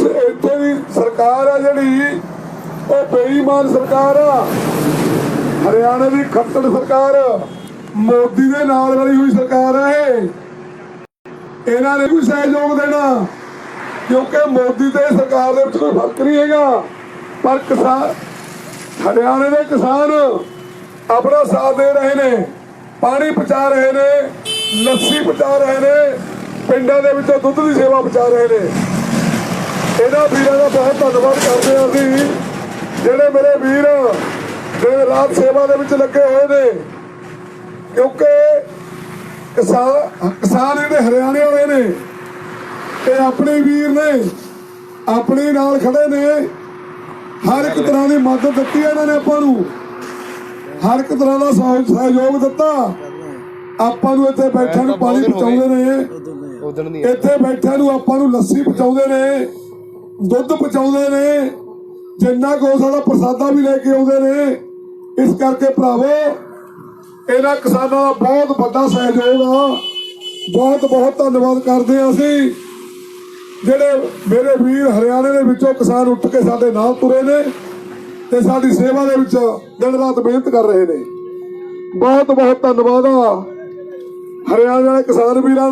ਇੱਥੇ ਦੀ ਸਰਕਾਰ ਆ ਜਿਹੜੀ, ਉਹ ਬੇਈਮਾਨ ਸਰਕਾਰ ਆ। ਹਰਿਆਣਾ ਦੀ ਖੱਤੜ ਸਰਕਾਰ, ਮੋਦੀ ਦੇ ਨਾਲ ਰਲੀ ਹੋਈ ਸਰਕਾਰ ਆ ਇਹ। ਇਹਨਾਂ ਨੇ ਕੋਈ ਸਹਿਯੋਗ ਦੇਣਾ, ਕਿਉਂਕਿ ਮੋਦੀ ਤੇ ਸਰਕਾਰ ਦੇ ਵਿੱਚ ਕੋਈ ਫ਼ਰਕ ਨਹੀਂ ਹੈਗਾ। ਪਰ ਕਿਸਾਨ, ਹਰਿਆਣੇ ਦੇ ਕਿਸਾਨ ਆਪਣਾ ਸਾਥ ਦੇ ਰਹੇ ਨੇ, ਪਾਣੀ ਪਹੁੰਚਾ ਰਹੇ ਨੇ, ਲੱਸੀ ਪਹੁੰਚਾ ਰਹੇ ਨੇ, ਪਿੰਡਾਂ ਦੇ ਵਿੱਚੋਂ ਦੁੱਧ ਦੀ ਸੇਵਾ ਪਹੁੰਚਾ ਰਹੇ ਨੇ। ਇਹਨਾਂ ਵੀਰਾਂ ਦਾ ਬਹੁਤ ਧੰਨਵਾਦ ਕਰਦੇ ਹਾਂ ਅਸੀਂ। ਜਿਹੜੇ ਮੇਰੇ ਵੀਰ ਦਿਨ ਰਾਤ ਸੇਵਾ ਦੇ ਵਿੱਚ ਲੱਗੇ ਹੋਏ ਨੇ। ਕਿਉਂਕਿ ਕਿਸਾਨ ਕਿਸਾਨ ਇਹਦੇ ਹਰਿਆਣੇ ਵਾਲੇ ਨੇ। ਤੇ ਆਪਣੇ ਵੀਰ ਨੇ ਆਪਣੇ ਨਾਲ ਖੜੇ ਨੇ। ਹਰ ਇੱਕ ਤਰ੍ਹਾਂ ਦੀ ਮਦਦ ਦਿੱਤੀ ਇਹਨਾਂ ਨੇ ਆਪਾਂ ਨੂੰ। ਹਰ ਇੱਕ ਤਰ੍ਹਾਂ ਦਾ ਸਹਿ- ਸਹਿਯੋਗ ਦਿੱਤਾ। ਆਪਾਂ ਨੂੰ ਇੱਥੇ ਬੈਠਿਆਂ ਨੂੰ ਪਾਣੀ ਪਹੁੰਚਾਉਂਦੇ ਨੇ। ਇੱਥੇ ਬੈਠਿਆਂ ਨੂੰ ਆਪਾਂ ਨੂੰ ਲੱਸੀ ਪਹੁੰਚਾਉਂਦੇ ਨੇ। ਦੁੱਧ ਪਹੁੰਚਾਉਂਦੇ ਨੇ, ਜਿੰਨਾ ਕੋ ਸਾਡਾ ਪ੍ਰਸਾਦਾ ਵੀ ਲੈ ਕੇ ਆਉਂਦੇ ਨੇ, ਇਸ ਕਰਕੇ ਭਰਾਵੋ, ਇਹਨਾਂ ਕਿਸਾਨਾਂ ਦਾ ਬਹੁਤ ਵੱਡਾ ਸਹਿਯੋਗ ਆ। ਬਹੁਤ ਬਹੁਤ ਧੰਨਵਾਦ ਕਰਦੇ ਹਾਂ ਅਸੀਂ। ਜਿਹੜੇ ਮੇਰੇ ਵੀਰ ਹਰਿਆਣੇ ਦੇ ਵਿੱਚੋਂ ਕਿਸਾਨ ਉੱਠ ਕੇ ਸਾਡੇ ਨਾਲ ਤੁਰੇ ਨੇ ਤੇ ਸਾਡੀ ਸੇਵਾ ਦੇ ਵਿੱਚ ਦਿਨ ਰਾਤ ਮਿਹਨਤ ਕਰ ਰਹੇ ਨੇ। ਬਹੁਤ ਬਹੁਤ ਧੰਨਵਾਦ ਆ। ਹਰਿਆਣੇ ਦੇ ਕਿਸਾਨ ਵੀਰਾਂ ਦਾ।